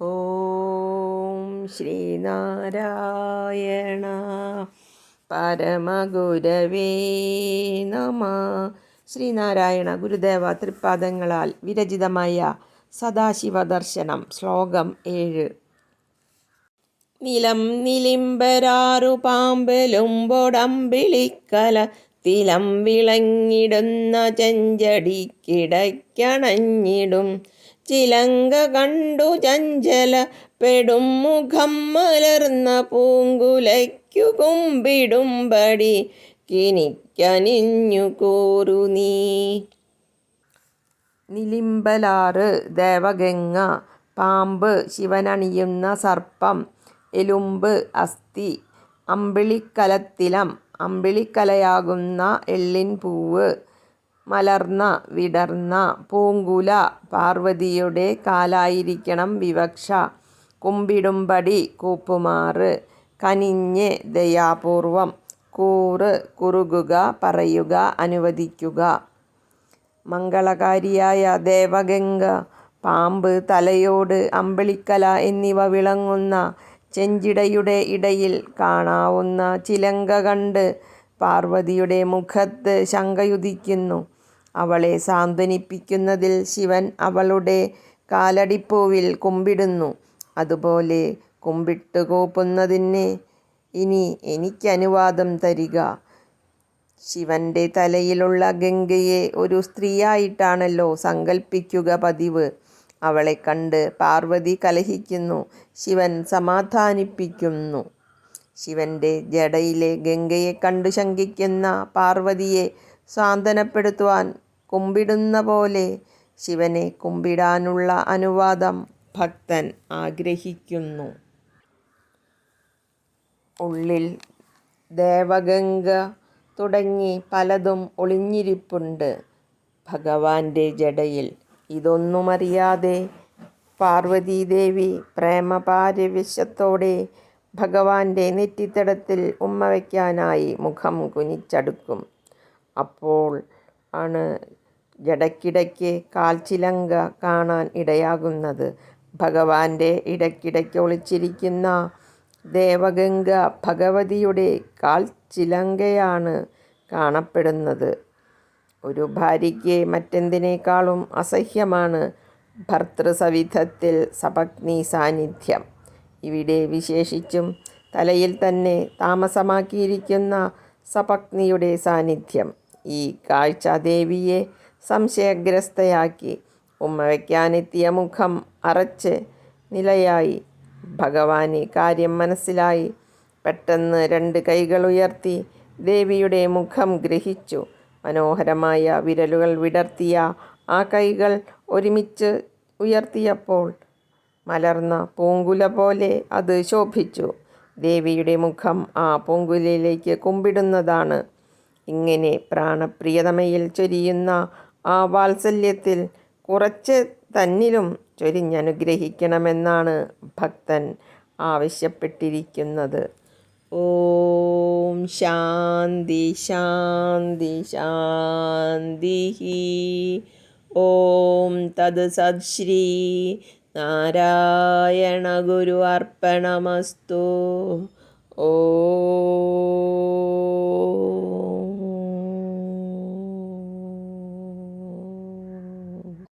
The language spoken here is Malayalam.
ഓം ശ്രീനാരായണ പരമഗുരവേ നമ. ശ്രീനാരായണ ഗുരുദേവ തൃപ്പാദങ്ങളാൽ വിരചിതമായ സദാശിവ ദർശനം ശ്ലോകം ഏഴ്. നിലം നിലിംബരാറു പാമ്പലുമ്പൊടമ്പിളിക്കല തിലം വിളങ്ങിടുന്ന ചെഞ്ചടിക്കിടയ്ക്കണഞ്ഞിടും. ചിലങ്ക കണ്ടു ചഞ്ചല പെടും മുഖം മലർന്ന പൂങ്കുലയ്ക്കു കുമ്പിടുംപടി കിനിക്കനിഞ്ഞു കോരു നീ. നിലിമ്പലാറ് ദേവഗംഗ പാമ്പ് ശിവനണിയുന്ന സർപ്പം എലുമ്പ് അസ്ഥി അമ്പിളിക്കലത്തിലം അമ്പിളിക്കലയാകുന്ന എള്ളിൻ പൂവ് മലർന്ന വിടർന്ന പൂങ്കുല പാർവതിയുടെ കാലായിരിക്കണം വിവക്ഷ. കുമ്പിടുംപടി കൂപ്പുമാറ് കനിഞ്ഞ് ദയാപൂർവം. കൂറ് കുറുകുക പറയുക അനുവദിക്കുക. മംഗളകാരിയായ ദേവഗംഗ പാമ്പ് തലയോട് അമ്പിളിക്കല എന്നിവ വിളങ്ങുന്ന ചെഞ്ചിടയുടെ ഇടയിൽ കാണാവുന്ന ചിലങ്ക കണ്ട് പാർവതിയുടെ മുഖത്ത് ശങ്കയുദിക്കുന്നു അവളെ സാന്ത്വനിപ്പിക്കുന്നതിൽ ശിവൻ അവളുടെ കാലടിപ്പൂവിൽ കുമ്പിടുന്നു. അതുപോലെ കുമ്പിട്ട് കൂപ്പുന്നതിന് ഇനി എനിക്കനുവാദം തരിക. ശിവന്റെ തലയിലുള്ള ഗംഗയെ ഒരു സ്ത്രീയായിട്ടാണല്ലോ സങ്കൽപ്പിക്കുക പതിവ്. അവളെ കണ്ട് പാർവതി കലഹിക്കുന്നു. ശിവൻ സമാധാനിപ്പിക്കുന്നു. ശിവന്റെ ജടയിലെ ഗംഗയെ കണ്ടു ശങ്കിക്കുന്ന പാർവതിയെ സാന്ത്വനപ്പെടുത്തുവാൻ കുമ്പിടുന്ന പോലെ ശിവനെ കുമ്പിടാനുള്ള അനുവാദം ഭക്തൻ ആഗ്രഹിക്കുന്നു. ഉള്ളിൽ ദേവഗംഗ തുടങ്ങി പലതും ഒളിഞ്ഞിരിപ്പുണ്ട്. ഭഗവാന്റെ ജടയിൽ ഇതൊന്നുമറിയാതെ പാർവതീദേവി പ്രേമപാരവശ്യത്തോടെ ഭഗവാന്റെ നെറ്റിത്തടത്തിൽ ഉമ്മ വയ്ക്കാനായി മുഖം കുനിച്ചടുക്കും. അപ്പോൾ ആണ് ജടക്കിടയ്ക്ക് കാൽച്ചിലങ്ക കാണാൻ ഇടയാകുന്നത്. ഭഗവാന്റെ ഇടയ്ക്കിടയ്ക്ക് ഒളിച്ചിരിക്കുന്ന ദേവഗംഗ ഭഗവതിയുടെ കാൽച്ചിലങ്കയാണ് കാണപ്പെടുന്നത്. ഒരു ഭാര്യയ്ക്ക് മറ്റെന്തിനേക്കാളും അസഹ്യമാണ് ഭർത്തൃസവിധത്തിൽ സപത്നി സാന്നിധ്യം. ഇവിടെ വിശേഷിച്ചും തലയിൽ തന്നെ താമസമാക്കിയിരിക്കുന്ന സപത്നിയുടെ സാന്നിധ്യം. ഈ കാഴ്ച ദേവിയെ സംശയഗ്രസ്തയാക്കി. ഉമ്മ വയ്ക്കാനെത്തിയ മുഖം അറച്ച് നിലയായി. ഭഗവാന് കാര്യം മനസ്സിലായി. പെട്ടെന്ന് രണ്ട് കൈകൾ ഉയർത്തി ദേവിയുടെ മുഖം ഗ്രഹിച്ചു. മനോഹരമായ വിരലുകൾ വിടർത്തിയ ആ കൈകൾ ഒരുമിച്ച് ഉയർത്തിയപ്പോൾ മലർന്ന പൂങ്കുല പോലെ അത് ശോഭിച്ചു. ദേവിയുടെ മുഖം ആ പൂങ്കുലയിലേക്ക് കുമ്പിടുന്നതാണ്. ഇങ്ങനെ പ്രാണപ്രിയതമയിൽ ചൊരിയുന്ന ആ വാത്സല്യത്തിൽ കുറച്ച് തന്നിലും ചൊരിഞ്ഞനുഗ്രഹിക്കണമെന്നാണ് ഭക്തൻ ആവശ്യപ്പെട്ടിരിക്കുന്നത്. ഓം ശാന്തി ശാന്തി ശാന്തി ഓം തത് സത്ശ്രീ നാരായണ ഗുരു അർപ്പണമസ്തു. ഓ